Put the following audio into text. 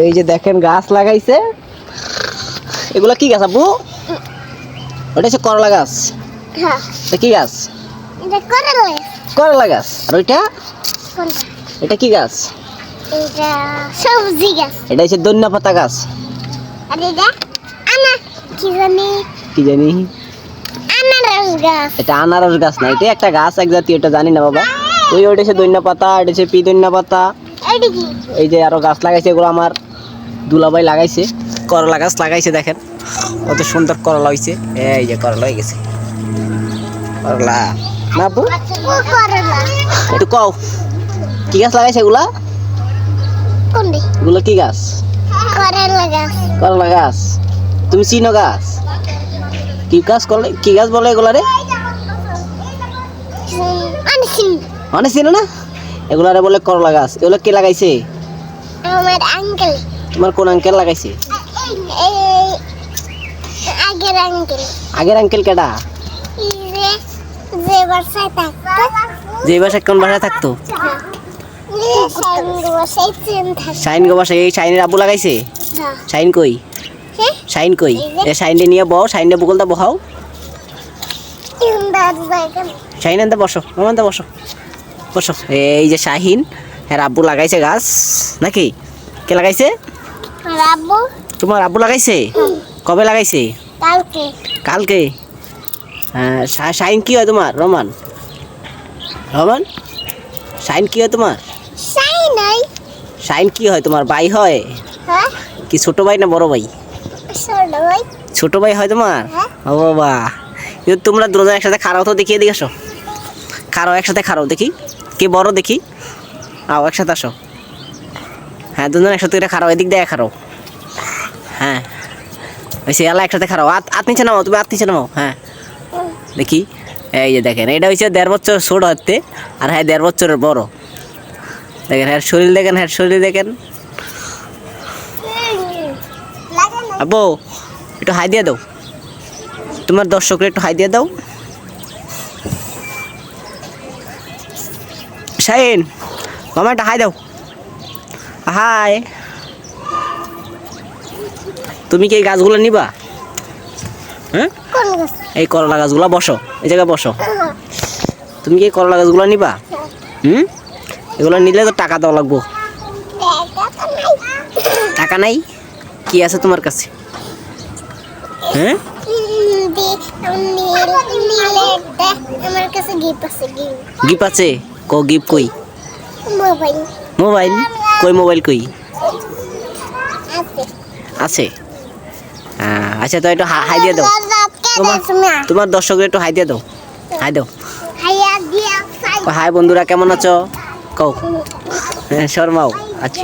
এই যে দেখেন গাছ লাগাইছে। এগুলা কি গাছ আপু ওটা হচ্ছে করলা গাছ। হ্যাঁ। এটা কি গাছ? করলা গাছ। আর ওইটা? এটা কি গাছ? এটা সবজি গাছ। এটা হচ্ছে দন্যা পাতা গাছ। আর এটা আনা কি জানি? কি জানি? আনারস গাছ। এটা আনারস গাছ না এটা একটা গাছ এক জাতীয় এটা জানি না বাবা। ওই ওইটা হচ্ছে দন্যা পাতা এটা হচ্ছে পি দন্যা পাতা। এই যে আরও গাছ লাগাইছে এগুলো আমার দুলাভাই লাগাইছে করলা গাছ লাগাইছে দেখেন। কত সুন্দর করলা হয়েছে এই যে করলা হয়ে গেছে। করলা। না আপু একটু কও কি গাছ লাগাইছে এগুলা? এগুলো কি গাছ? করলা গাছ। তুমি চিনো গাছ? কি গাছ করলে? কি গাছ বলে এগুলা রে আনসিন মানে চিনো না? এগুলারে বলে করলা গাছ। এগুলো কে লাগাইছে? আমার আঙ্কেল তোমার কোন আঙ্কেল লাগাইছে? আগের আঙ্কেল আগের আঙ্কেল কেডা? যে বাসায় থাকতো। যে বাসায় কোন বাসায় থাকতো? শাইন গো বাসায় এই শাইনের আব্বু লাগাইছে? হ্যাঁ। শাইন কই? হ্যাঁ শাইন কই? এ শাইনটা নিয়ে বও শাইনটা বকুলটা বহাও। শাইন আনতে বসো মামানতে বসো। বসো। এই যে শাহিন হ্যাঁ আব্বু লাগাইছে গাছ নাকি? কে লাগাইছে? আব্বু তোমার আব্বু লাগাইছে? কবে লাগাইছে? কালকে। কালকে? হ্যাঁ শাহিন কি হয় তোমার? রমান। রমান? শাহিন কি হয় তোমার? শাহিন কি হয় তোমার? ভাই হয়? হ্যাঁ। কি ছোট ভাই না বড় ভাই ছোট ভাই ছোট ভাই হয় তোমার? হ্যাঁ। ও বাবা। তোমরা দুজন একসাথে খারাও তো দেখিয়ে দিয়ে আসো। খারাও একসাথে খারাও দেখি। কে বড় দেখি? আও, একসাথে আসো। হ্যাঁ দুজন একসাথে করে খারাও এদিক দিয়ে খারাও হ্যাঁ। ওই আল্লাহ একসাথে খারাও আত আত নিচে নামাও তুমি আত নিচে নামাও হ্যাঁ। দেখি। এই যে দেখেন, এটা হচ্ছে দেড় বছর ছোট হতে আর হ্যাঁ দেড় বছরের বড়। দেখেন হ্যাঁ শরীর দেখেন হ্যাঁ শরীর দেখেন। আব্বু, একটু হাই দিয়ে দাও। তোমার দর্শকরা একটু হাই দিয়ে দাও। শাইন মামা একটা হাই দাও। হাই। তুমি কি এই গাছগুলো নিবা? হ্যাঁ? এই করলা গাছগুলো বসো এই জায়গায় বসো। তুমি কি এই করলা গাছগুলো নিবা? হুম? এগুলো নিলে তো টাকা দেওয়া লাগবো। টাকা নাই? কি আছে তোমার কাছে? হ্যাঁ? গিপ আছে? ক गिफ्ट কই? মোবাইল। মোবাইল? কই মোবাইল কই? আছে। আছে? আচ্ছা তো একটু হাই দিয়ে দাও। তোমার তোমার দর্শকদের একটু হাই দিয়ে দাও। হাই দাও। হাই বন্ধুরা কেমন আছো? কও। হ্যাঁ শর্মাও আচ্ছা।